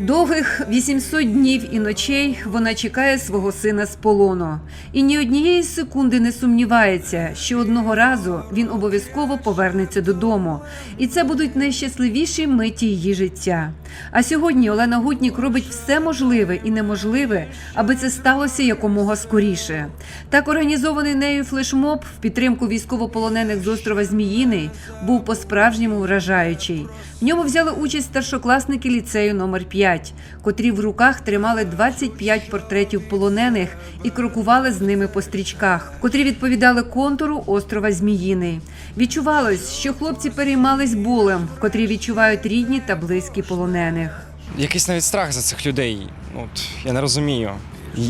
Довгих 800 днів і ночей вона чекає свого сина з полону. І ні однієї секунди не сумнівається, що одного разу він обов'язково повернеться додому. І це будуть найщасливіші миті її життя. А сьогодні Олена Гутнік робить все можливе і неможливе, аби це сталося якомога скоріше. Так організований нею флешмоб в підтримку військовополонених з острова Зміїний був по-справжньому вражаючий. В ньому взяли участь старшокласники ліцею номер 5, котрі в руках тримали 25 портретів полонених і крокували з ними по стрічках, котрі відповідали контуру острова Зміїний. Відчувалось, що хлопці переймались болем, котрі відчувають рідні та близькі полонених. Якийсь навіть страх за цих людей. От, я не розумію.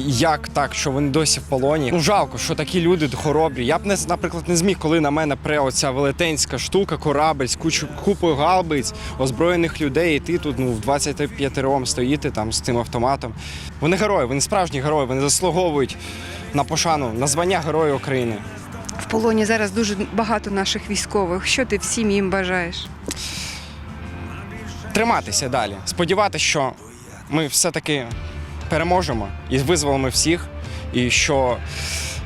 Як так, що вони досі в полоні? Ну жалко, що такі люди хоробрі. Я б не наприклад не зміг, коли на мене пре оця велетенська штука, корабель з купою галбиць, озброєних людей, і ти тут ну в 25 ром стоїти там з цим автоматом. Вони герої, вони справжні герої, вони заслуговують на пошану, на звання Герої України. В полоні зараз дуже багато наших військових. Що ти всім їм бажаєш? Триматися далі, сподіватися, що ми все-таки переможемо і визволимо всіх, і що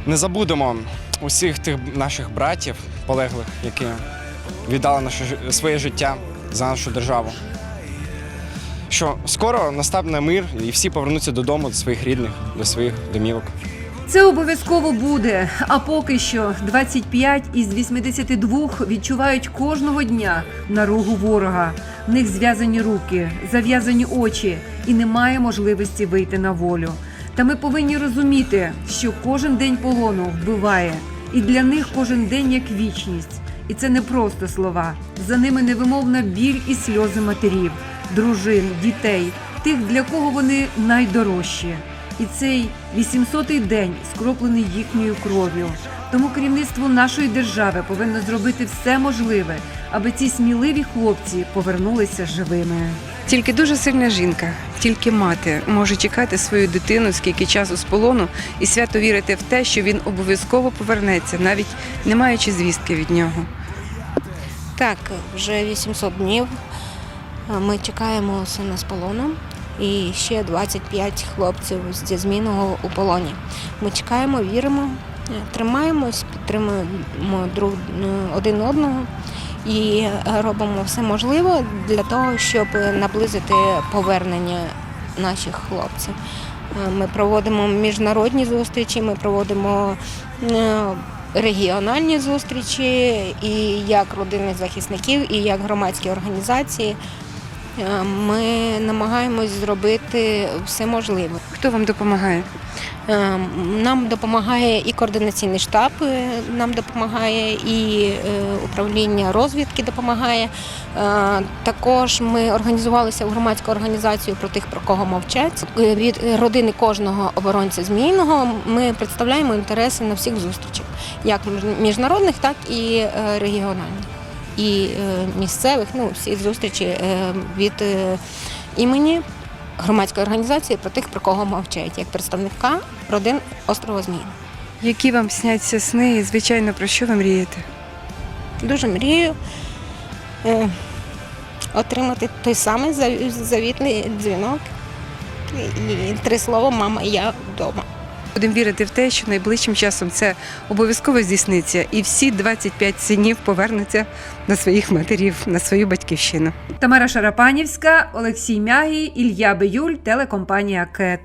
не забудемо усіх тих наших братів полеглих, які віддали наше своє життя за нашу державу. Що скоро настане мир і всі повернуться додому до своїх рідних, до своїх домівок. Це обов'язково буде. А поки що 25 із 82 відчувають кожного дня наругу ворога. В них зв'язані руки, зав'язані очі, і немає можливості вийти на волю. Та ми повинні розуміти, що кожен день полону вбиває, і для них кожен день як вічність. І це не просто слова. За ними невимовна біль і сльози матерів, дружин, дітей, тих, для кого вони найдорожчі. І цей 800-й день скроплений їхньою кров'ю. Тому керівництво нашої держави повинно зробити все можливе, аби ці сміливі хлопці повернулися живими. Тільки дуже сильна жінка, тільки мати може чекати свою дитину скільки часу з полону і свято вірити в те, що він обов'язково повернеться, навіть не маючи звістки від нього. Так, вже 800 днів. Ми чекаємо сина з полону і ще 25 хлопців зі змінного у полоні. Ми чекаємо, віримо, тримаємось, підтримуємо друг е, один одного і е, робимо все можливе для того, щоб наблизити повернення наших хлопців. Е, Ми проводимо міжнародні зустрічі, ми проводимо е, регіональні зустрічі, і як родини захисників, і як громадські організації. Ми намагаємось зробити все можливе. Хто вам допомагає? Е, Нам допомагає і координаційний штаб, е, нам допомагає, і е, управління розвідки допомагає. Також ми організувалися в громадську організацію про тих, про кого мовчать. Від родини кожного оборонця змійного ми представляємо інтереси на всіх зустрічах, як міжнародних, так і регіональних. І місцевих, ну всі зустрічі від імені громадської організації про тих, про кого мовчать, як представника родин острова Зміїн. Які вам сняться сни і, звичайно, про що ви мрієте? Дуже мрію е, отримати той самий завітний дзвінок і три слова Мама, я вдома. Будемо вірити в те, що найближчим часом це обов'язково здійсниться, і всі 25 синів повернуться на своїх матерів, на свою батьківщину. Тамара Шарапанівська, Олексій Мягій, Ілья Биюль, телекомпанія КЕТ.